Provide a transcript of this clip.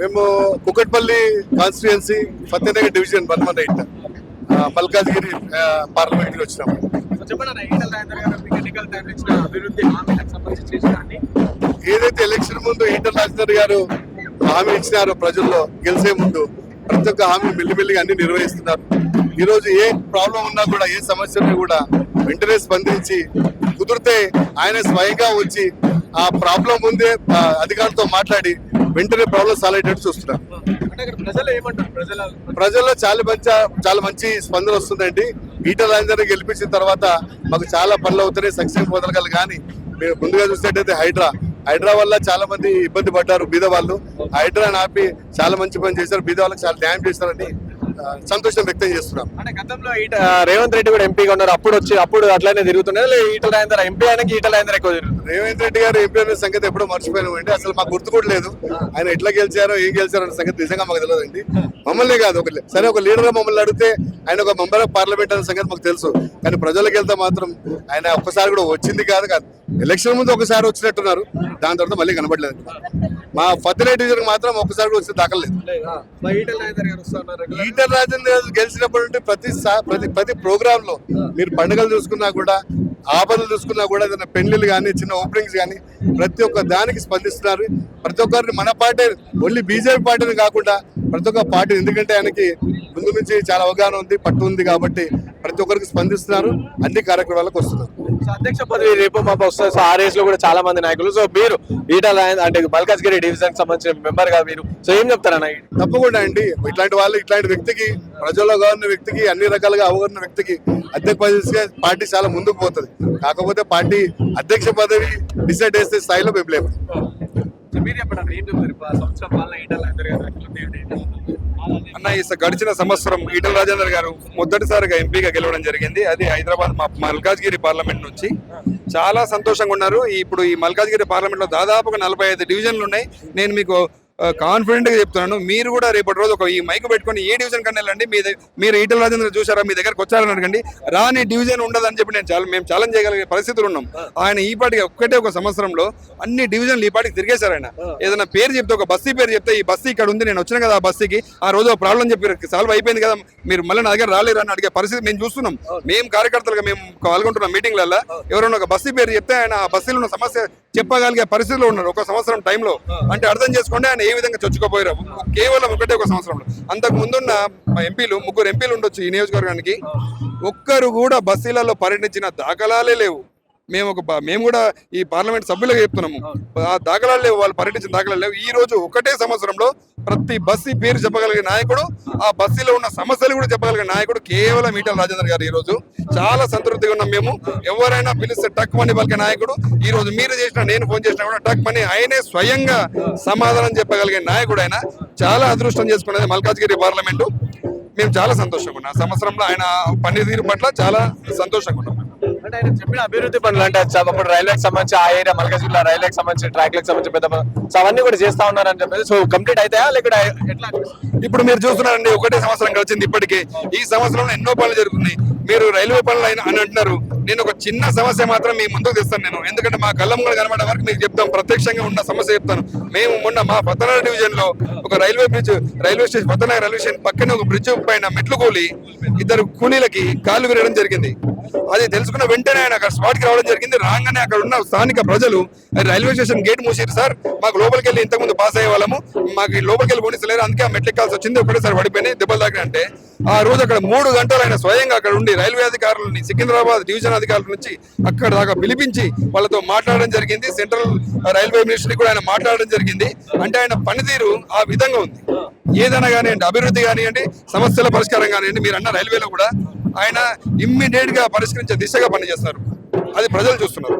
మేము Kukatpally constituency Fatehnagar division బర్మన్ right Malkajgiri పార్లమెంట్కి వచ్చినాము ఏదైతే ఎలక్షన్ ముందు ఈటల రాజేందర్ గారు హామీ ఇచ్చినారో ప్రజల్లో గెలిచే ముందు ప్రతి ఒక్క హామీ మెల్లిమెల్లిగా అన్ని నిర్వహిస్తున్నారు. ఈ రోజు ఏ ప్రాబ్లం ఉన్నా కూడా ఏ సమస్య ఉన్నా కూడా వెంటనే స్పందించి కుదిరితే ఆయన స్వయంగా వచ్చి ఆ ప్రాబ్లం ముందే అధికారులతో మాట్లాడి వెంటనే ప్రాబ్లం సాల్వ్ అయ్యేటట్టు చూస్తున్నారు. అంటే ఇక్కడ ప్రజలు ఏమంటారు? ప్రజల ప్రజల్లో చాలా మంచి చాలా మంచి స్పందన వస్తుందండి. ఈటల గెలిపించిన తర్వాత మాకు చాలా పనులు అవుతున్నాయి సంక్షేమ పథకాలు కానీ మీరు ముందుగా చూసినట్టయితే హైడ్రా. హైడ్రా వల్ల చాలా మంది ఇబ్బంది పడ్డారు బీద వాళ్ళు. హైడ్రాని ఆపి చాలా మంచి పని చేశారు. బీద వాళ్ళకి చాలా న్యాయం చేశారని సంతోషం వ్యక్తం చేస్తున్నాం. అంటే గతంలో రేవంత్ రెడ్డి కూడా ఎంపీగా ఉన్నారు. అప్పుడు వచ్చి అప్పుడు అట్లానే తిరుగుతున్నారు ఈటల రాజేందర్ ఎంపీ అయినాక ఈటల రాజేందర్ ఎక్కువ రేవంత్ రెడ్డి గారు ఎంపీ అనే సంగతి ఎప్పుడో మర్చిపోయినామండి అసలు మాకు గుర్తు కూడా లేదు. ఆయన ఎట్లా గెలిచారో ఏం గెలిచారో అనే సంగతి నిజంగా మాకు తెలియదండి మమ్మల్ని కాదు ఒక సరే ఒక లీడర్ మమ్మల్ని అడిగితే ఆయన ఒక మెంబర్ ఆఫ్ పార్లమెంట్ అనే సంగతి మాకు తెలుసు. కానీ ప్రజలకు వెళ్తే మాత్రం ఆయన ఒక్కసారి కూడా వచ్చింది కాదు కాదు. ఎలక్షన్ ముందు ఒకసారి వచ్చినట్టున్నారు. దాని తర్వాత మళ్ళీ కనబడలేదు. మా ఫతిరేట్ డివిజన్ మాత్రం ఒక్కసారి కూడా వచ్చి దాఖలేదు మా ఈటల రాజేందర్ గారు వస్తున్నారు regular గా. ఈటల రాజేంద్ర గారు గెలిచినప్పటి నుండి ప్రతి ప్రతి ప్రతి ప్రోగ్రామ్లో మీరు పండుగలు చూసుకున్నా కూడా ఆపదలు చూసుకున్నా కూడా ఏదైనా పెళ్ళిళ్ళు కానీ చిన్న ఓపెనింగ్స్ కానీ ప్రతి ఒక్క దానికి స్పందిస్తున్నారు. ప్రతి ఒక్కరిని మన పార్టీ ఓన్లీ బీజేపీ పార్టీని కాకుండా ప్రతి ఒక్క పార్టీ ఎందుకంటే ఆయనకి ముందు నుంచి చాలా అవగాహన ఉంది పట్టు ఉంది కాబట్టి ప్రతి ఒక్కరికి స్పందిస్తున్నారు. అన్ని కార్యక్రమాలకు వస్తున్నారు. అధ్యక్ష పదవి రేపు మాకు వస్తుంది. సో ఆ రేస్లో కూడా చాలా మంది నాయకులు. సో మీరు ఈటల అంటే మల్కాజ్గిరి డివిజన్ సంబంధించిన మెంబర్గా మీరు సో ఏం చెప్తారన్న తప్పకుండా అండి. ఇట్లాంటి వాళ్ళు ఇట్లాంటి వ్యక్తికి ప్రజల్లో ఉన్న వ్యక్తికి అన్ని రకాలుగా అవగాహన వ్యక్తికి అధ్యక్ష పదవి పార్టీ చాలా ముందుకు పోతుంది. కాకపోతే పార్టీ అధ్యక్ష పదవి డిసైడ్ చేసే స్థాయిలో మేము లేము. సో మీరు చెప్పండి ఏం చెప్తారు? సంవత్సరం పాలన ఈటల అన్న ఈ స- గడిచిన సంవత్సరం ఈటల రాజేందర్ గారు మొదటిసారిగా ఎంపీగా గెలవడం జరిగింది. అది హైదరాబాద్ మా మల్కాజ్గిరి పార్లమెంట్ నుంచి. చాలా సంతోషంగా ఉన్నారు. ఇప్పుడు ఈ మల్కాజ్గిరి పార్లమెంట్లో దాదాపుగా నలభై ఐదు డివిజన్లు ఉన్నాయి. నేను మీకు కాన్ఫిడెంట్గా చెప్తున్నాను. మీరు కూడా రేపటి రోజు ఒక ఈ మైక్ పెట్టుకొని ఏ డివిజన్ కన్నా వెళ్ళండి. మీ మీరు ఈటల రాజేంద్ర చూసారా మీ దగ్గరకు వచ్చారని అడగండి. రాని డివిజన్ ఉండదని చెప్పి నేను చాలా మేము ఛాలెంజ్ చేయగలిగే పరిస్థితులు ఉన్నాం. ఆయన ఈ పాటికి ఒక్కటే ఒక సంవత్సరంలో అన్ని డివిజన్లు ఈ పాటికి తిరిగేశారు ఆయన. ఏదైనా పేరు చెప్తే ఒక బస్తీ పేరు చెప్తే ఈ బస్తీ ఇక్కడ ఉంది నేను వచ్చిన కదా ఆ బస్తీకి. ఆ రోజు ప్రాబ్లం చెప్పి సాల్వ్ అయిపోయింది కదా మీరు మళ్ళీ నా దగ్గర రాలేరు? అని అడిగే పరిస్థితి మేము చూస్తున్నాం. మేము కార్యకర్తలుగా మేము పాల్గొంటున్న మీటింగ్లలో ఎవరైనా ఒక బస్తీ పేరు చెప్తే ఆయన ఆ బస్తీలో ఉన్న సమస్య చెప్పగలిగే పరిస్థితిలో ఉన్నారు ఒక సంవత్సరం టైంలో అంటే అర్థం చేసుకోండి ఆయన ఏ విధంగా చొచ్చుకోపోయారు. కేవలం ఒకటే ఒక సంవత్సరంలో. అంతకు ముందున్న ఎంపీలు ముగ్గురు ఎంపీలు ఉండొచ్చు ఈ నియోజకవర్గానికి. ఒక్కరు కూడా బస్తీలలో పర్యటించిన దాఖలాలే లేవు. మేము ఒక మేము కూడా ఈ పార్లమెంట్ సభ్యులుగా చెప్తున్నాము. ఆ దాఖలాలు లేవు వాళ్ళు పర్యటించిన దాఖలాలు లేవు. ఈ రోజు ఒకటే సంవత్సరంలో ప్రతి బస్సీ పేరు చెప్పగలిగే నాయకుడు ఆ బస్సీలో ఉన్న సమస్యలు కూడా చెప్పగలిగే నాయకుడు కేవలం ఈటల రాజేందర్ గారు ఈ రోజు. చాలా సంతృప్తిగా ఉన్నాం మేము. ఎవరైనా పిలిస్తే టక్ మని పలికే నాయకుడు. ఈ రోజు మీరు చేసిన నేను ఫోన్ చేసినా కూడా టక్ మని ఆయనే స్వయంగా సమాధానం చెప్పగలిగే నాయకుడు ఆయన. చాలా అదృష్టం చేసుకున్నది మల్కాజ్గిరి పార్లమెంటు. మేము చాలా సంతోషంగా ఉన్నాం. సంవత్సరంలో ఆయన పనితీరు పట్ల చాలా సంతోషంగా ఉన్నాం. అంటే ఆయన చెప్పిన అభివృద్ధి పనులు అంటే అప్పుడు రైల్వేకి సంబంధించి ఆ ఏరియా మల్కాజ్గిరిలో రైల్వేకి సంబంధించి ట్రాక్లకు సంబంధించి పెద్ద పెద్ద- సో అవన్నీ కూడా చేస్తా ఉన్నారని చెప్పేసి సో కంప్లీట్ అవుతాయా లేకపోతే ఎట్లా ఇప్పుడు మీరు చూస్తున్నారండి ఒకటే సంవత్సరం గడిచింది ఇప్పటికే. ఈ సంవత్సరంలో ఎన్నో పనులు జరుగుతున్నాయి. మీరు రైల్వే పనులు అయినా అని అంటున్నారు. నేను ఒక చిన్న సమస్య మాత్రం మీ ముందుకు తెస్తాను నేను. ఎందుకంటే మా కళ్ళం కూడా కనబడే వరకు మీకు చెప్తాం. ప్రత్యక్షంగా ఉన్న సమస్య చెప్తాను. మేము మొన్న మా పత్తనాడు డివిజన్లో ఒక railway bridge railway station Pattanadu railway station పక్కనే ఒక బ్రిడ్జ్ పైన మెట్లు కూలి ఇద్దరు కూలీలకి కాలు విరగడం జరిగింది. అది తెలుసుకున్న వెంటనే ఆయన అక్కడ స్పాట్కి రావడం జరిగింది. రాగానే అక్కడ ఉన్న స్థానిక ప్రజలు రైల్వే స్టేషన్ గేట్ మూసారు సార్. మాకు లోపలికి వెళ్ళి ఇంతకుముందు పాస్ అయ్యే వాళ్ళము. మాకు లోపలికి వెళ్ళి పోనిస్తలేరు అందుకే ఆ మెట్లెక్కాల్సి వచ్చింది. ఒకటేసారి పడిపోయినాయి. దెబ్బలు తాకినాయి అంటే. ఆ రోజు అక్కడ మూడు గంటలు ఆయన స్వయంగా అక్కడ ఉండి రైల్వే అధికారులని సికింద్రాబాద్ డివిజన్ అధికారుల నుంచి అక్కడ దాకా పిలిపించి వాళ్ళతో మాట్లాడడం జరిగింది. సెంట్రల్ రైల్వే మినిస్టర్ కూడా ఆయన మాట్లాడడం జరిగింది. అంటే ఆయన పనితీరు ఆ విధంగా ఉంది. ఏదైనా కానివ్వండి అభివృద్ధి కానివ్వండి సమస్యల పరిష్కారం కానివ్వండి మీరు అన్న రైల్వేలో కూడా ఆయన ఇమ్మీడియట్గా పరిష్కరించే దిశగా పనిచేస్తారు. అది ప్రజలు చూస్తున్నారు.